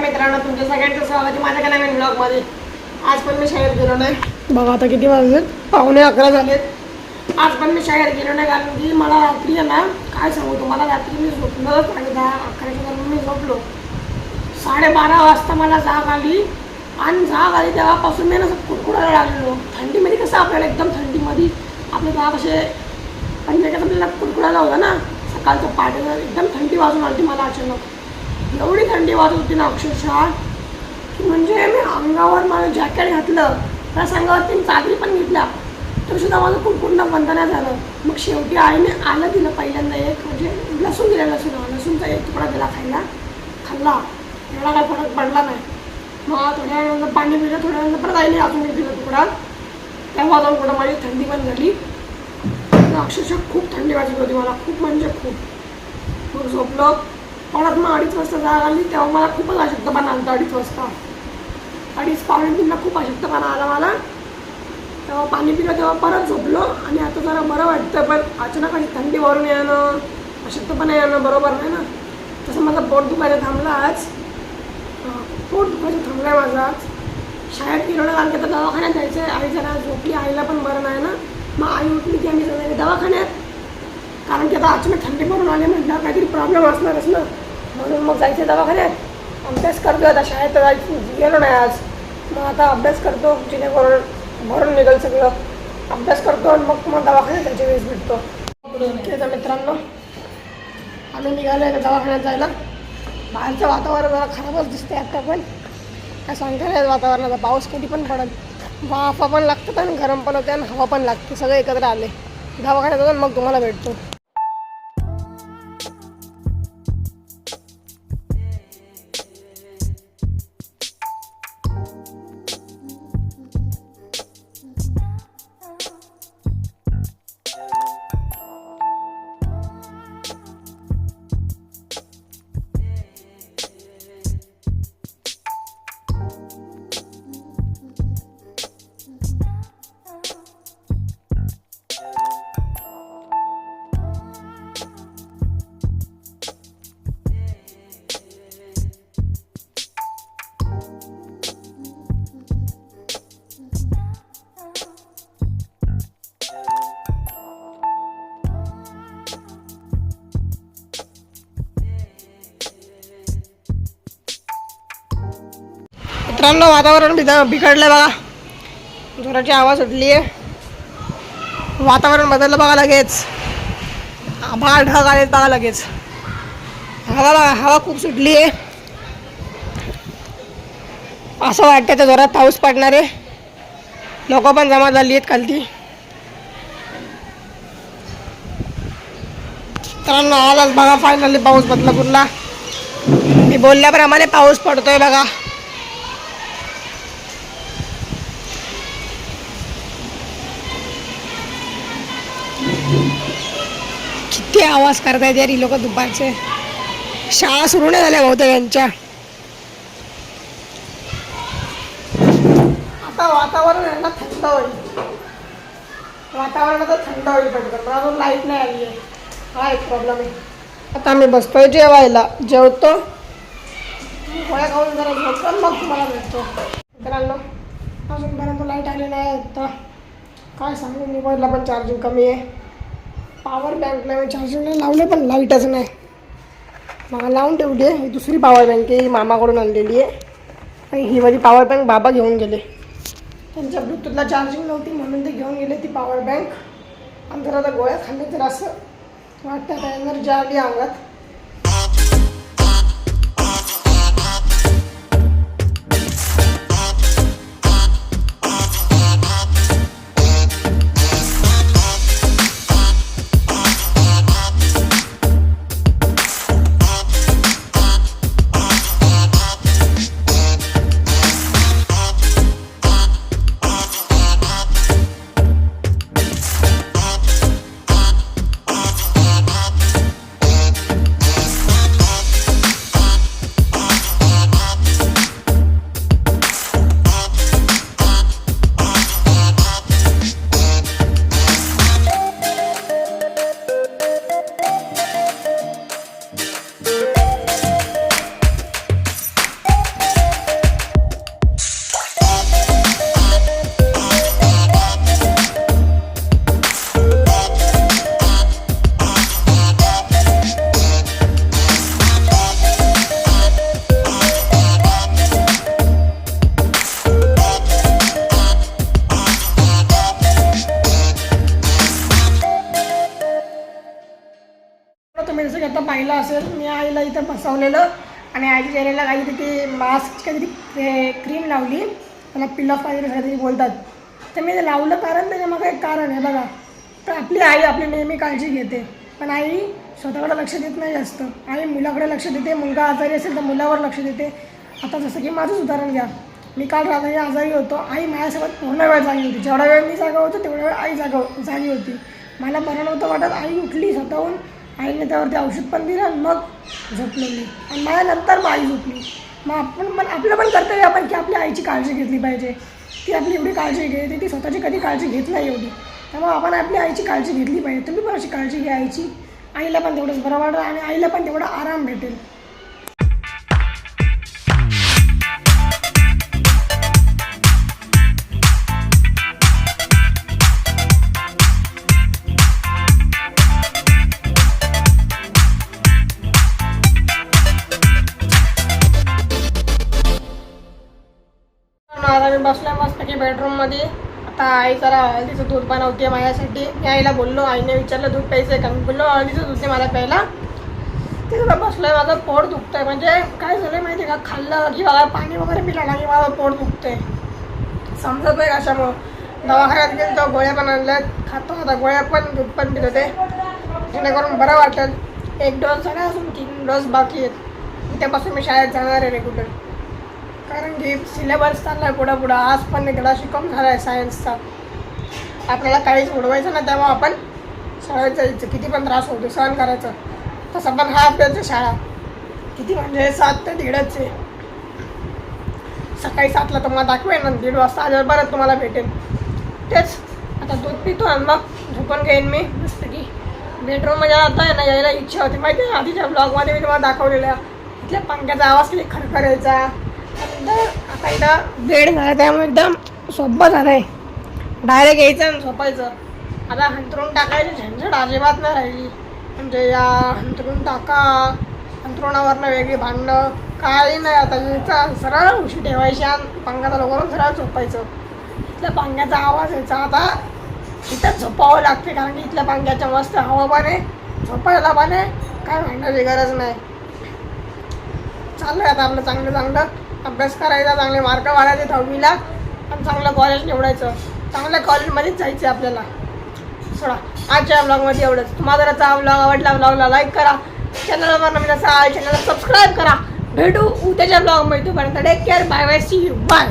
मित्रांनो तुमच्या सगळ्यांचं स्वागत आहे माझ्या नवीन ब्लॉगमध्ये आज पण मी शाळेत गेलो नाही. बघा आता किती वाजलेत. पावणे अकरा झालेत. आज पण मी शाळेत गेलो नाही कारण की मला रात्री आहे ना काय सांगू तुम्हाला रात्री मी झोपलो साडे दहा अकराच्या दरम्यान मी झोपलो. साडेबारा वाजता मला जाग आली आणि जाग आली तेव्हापासून मी ना असं कुडकुडायला लागलेलो थंडीमध्ये कसं आपल्याला एकदम थंडीमध्ये आपले जाग असे पण त्याच्यात आपल्याला कुडकुडायला होता ना सकाळचं पाठीवर एकदम थंडी वाजून आली मला अचानक. एवढी थंडी वाजत होती ना अक्षरशः की म्हणजे मी अंगावर माझं जॅकेट घातलं. त्या अंगावर तीन चादरी पण घेतल्या. तर सुद्धा माझं खूप पूर्ण वंदना झालं. मग शेवटी आईने आलं दिलं पहिल्यांदा एक म्हणजे लसूण दिलं लसूण लसूणचा एक तुकडा दिला खायला. खाल्ला. एवढा काय फरक पडला नाही. मग थोड्या वेळानंतर पाणी पिलं थोड्या वेळानंतर परत आईने अजून एक दिलं तुकडा. तेव्हा जाऊन कुठं माझी थंडी पण झाली. अक्षरशः खूप थंडी वाजत होती मला. खूप म्हणजे खूप. मग झोपलं. परत मग अडीच वाजता जाग आली तेव्हा मला खूपच अशक्तपणा आला होता अडीच वाजता. अडीच पावणे तीनला खूप अशक्तपणा आला मला. तेव्हा पाणी पिलं तेव्हा परत झोपलो. आणि आता जरा बरं वाटतं पण अचानक अशी थंडी वरून येणं अशक्तपणा येणं बरोबर नाही ना. तसं माझं पोट दुखायचं थांबलं आज. पोट दुखायचं थांबलं आहे माझं आज. शाळेत किरणं ना कारण की आता दवाखान्यात जायचं आहे आई जरा झोपली आईला पण बरं नाही ना. मग आई उठली की आम्ही जाणार दवाखान्यात. कारण की आता अचानक थंडी पडून आले म्हटलं काहीतरी प्रॉब्लेम असणारच ना म्हणून मग जायचं दवाखान्यात. अभ्यास करतो आता शाळेत जायचं गेलो नाही आज. मग आता अभ्यास करतो जेणेकरून भरून निघेल सगळं. अभ्यास करतो आणि मग मग दवाखान्यात त्याची वेळेस भेटतो. मित्रांनो आम्ही निघालो आहे दवाखान्यात जायला. बाहेरचं वातावरण जरा खराबच दिसते आता पण. काय सांगता नाही वातावरणाचा पाऊस कधी पण पडत वाफा पण लागतात आणि गरम पण होते आणि हवा पण लागते सगळे एकत्र आले. दवाखान्यात जाऊन मग तुम्हाला भेटतो. मित्रांनो वातावरण बिदा बिघडलं बघा. जोराची आवाज उठली आहे वातावरण बदललं बघा लगेच. आभाळ ढग आले बघा लगेच. हवा बघा हवा खूप सुटली आहे असं वाटतं तर जोरात पाऊस पडणार. आहे लोक पण जमा झाली आहेत खालती. मित्रांनो आलाच बघा फायनली पाऊस बदलापूरला मी बोलल्याप्रमाणे पाऊस पडतोय बघा. किती आवाज करतायत यार ही लोक दुपारचे. शाळा सुरू नाही झाल्या बहुतेक यांच्या. आता वातावरण आहे ना थंड होईल. वातावरण आता थंड होईल पण अजून लाइट नाही आली आहे. हा एक प्रॉब्लेम आहे? आता आम्ही बसतोय जेवायला. जेवतो. गोळ्या खाऊन जरा झोपतो मग तुम्हाला भेटतो. मित्रांनो अजूनपर्यंत लाइट आली नाही आता काय सांगू मोबाईलला पण चार्जिंग कमी आहे. पॉवर बँकला मी चार्जिंगला लावले पण लाईटच नाही. मला लावून ठेवली आहे. ही दुसरी पॉवर बँक आहे. ही मामाकडून आणलेली आहे. आणि ही माझी पॉवर बँक बाबा घेऊन गेले. त्यांच्या ब्लूटूथला चार्जिंग नव्हती म्हणून ते घेऊन गेले ती पॉवर बँक आमच्या आता गोळ्या खाल्ली तर असं वाटतं आता एनर्जी आली अंगात. असेल. मी आईला इथं बसवलेलं. आणि आईच्या चेहऱ्याला काही ती मास्क काहीतरी क्रीम लावली. त्याला पिलअप वगैरे काहीतरी बोलतात. तर मी ते लावलं कारण त्याच्यामागं एक कारण आहे बघा. तर आपली आई आपली नेहमी काळजी घेते. पण आई स्वतःकडे लक्ष देत नाही जास्त. आई मुलाकडे लक्ष देते. मुलगा आजारी असेल तर मुलावर लक्ष देते. आता जसं की माझंच उदाहरण घ्या. मी काल रात्री आजारी होतो. आई माझ्यासोबत पूर्ण वेळ जागी होती. जेवढा वेळ मी जागा होतो तेवढा वेळ आई जागा जागी होती. मला बरं नव्हतं वाटत. आई उठली स्वतःहून. आईने त्यावरती औषध पण दिलं आणि मग झोपलेली. आणि माझ्यानंतर मग आई झोपली. मग आपण पण आपलं पण कर्तव्य आपण की आपल्या आईची काळजी घेतली पाहिजे. ती आपली एवढी काळजी घेते ती स्वतःची कधी काळजी घेत नाही एवढी. त्यामुळे आपण आपली आईची काळजी घेतली पाहिजे. तुम्ही पण अशी काळजी घ्या आईची. आईला पण तेवढंच बरं वाटेल आणि आईला पण तेवढा आराम भेटेल. आता मी बसलोय मस्तपैकी बेडरूममध्ये आता आई जरा हळदीचं दूध बनवते माझ्यासाठी. मी आईला बोललो आईने विचारलं दूध प्यायचं आहे का? मी बोललो हळदीचं दूध मला प्यायला. तिथं बसलोय माझं पोट दुखतंय. म्हणजे काय झालं माहिती आहे का? खाल्लं की मला पाणी वगैरे पिलं ना की माझं पोट दुखतंय. समजत नाही कशामुळं दवाखान्यात गेलं तर गोळ्या पण आणल्यात खातो आता गोळ्या पण दूध पण पित होते जेणेकरून बरं वाटेल. एक डोस झाला असून तीन डोस बाकी आहेत. त्यापासून मी शाळेत जाणार आहे रेग्युलर कारण की सिलेबस चालला आहे पुढं पुढं आज पण निघाला शिकवून झाला आहे सायन्सचा आपल्याला काहीच उडवायचं ना तेव्हा आपण शाळेत जायचं. किती पण त्रास होतो सहन करायचं. तसं पण हा आपल्याची शाळा. किती म्हणजे सात ते दीडच आहे. सकाळी सातला तुम्हाला दाखवेन आणि दीड वाजता आल्यावर बरं तुम्हाला भेटेल तेच आता दूध पितो आणि मग झोपून घेईन मी. मस्त की. बेडरूममध्ये आता आहे ना यायला इच्छा होती. माहिती आहे आधीच्या ब्लॉगमध्ये मी तुम्हाला दाखवलेल्या. इथल्या पंख्याचा आवाज किती खरखर आता इथं बेड झाला त्यामुळे एकदम सोपं झालं आहे डायरेक्ट यायचं आणि झोपायचं. आता हंतरून टाकायची झंझट अजिबात नाही राहिली. म्हणजे या हंतरून टाका. अंतरुणावरनं वेगळी भांडणं. काही नाही आता यायचा. सरळ उशी ठेवायची आणि पंख्याचा लवकर सरळ झोपायचं. इथल्या पांग्याचा आवाज यायचा. आता इथं झोपावं लागते कारण की इथल्या पांग्याच्या मस्त हवा पण आहे झोपायला पण आहे काय भांडण्याची गरज नाही. चालू आहे आता आपलं चांगलं चांगलं. अभ्यास करायचा चांगले मार्क वाढायचे दहावीला आणि चांगलं कॉलेज निवडायचं. चांगल्या कॉलेजमध्येच जायचं आपल्याला. सोडा आजच्या ब्लॉगमध्ये एवढंच. तुम्हाला जर आजचा ब्लॉग आवडला ब्लॉगला लाईक करा. चॅनलवर नवीन असाल चॅनलला सबस्क्राईब करा. भेटू उद्याच्या ब्लॉगमध्ये तोपर्यंत take care bye bye see you bye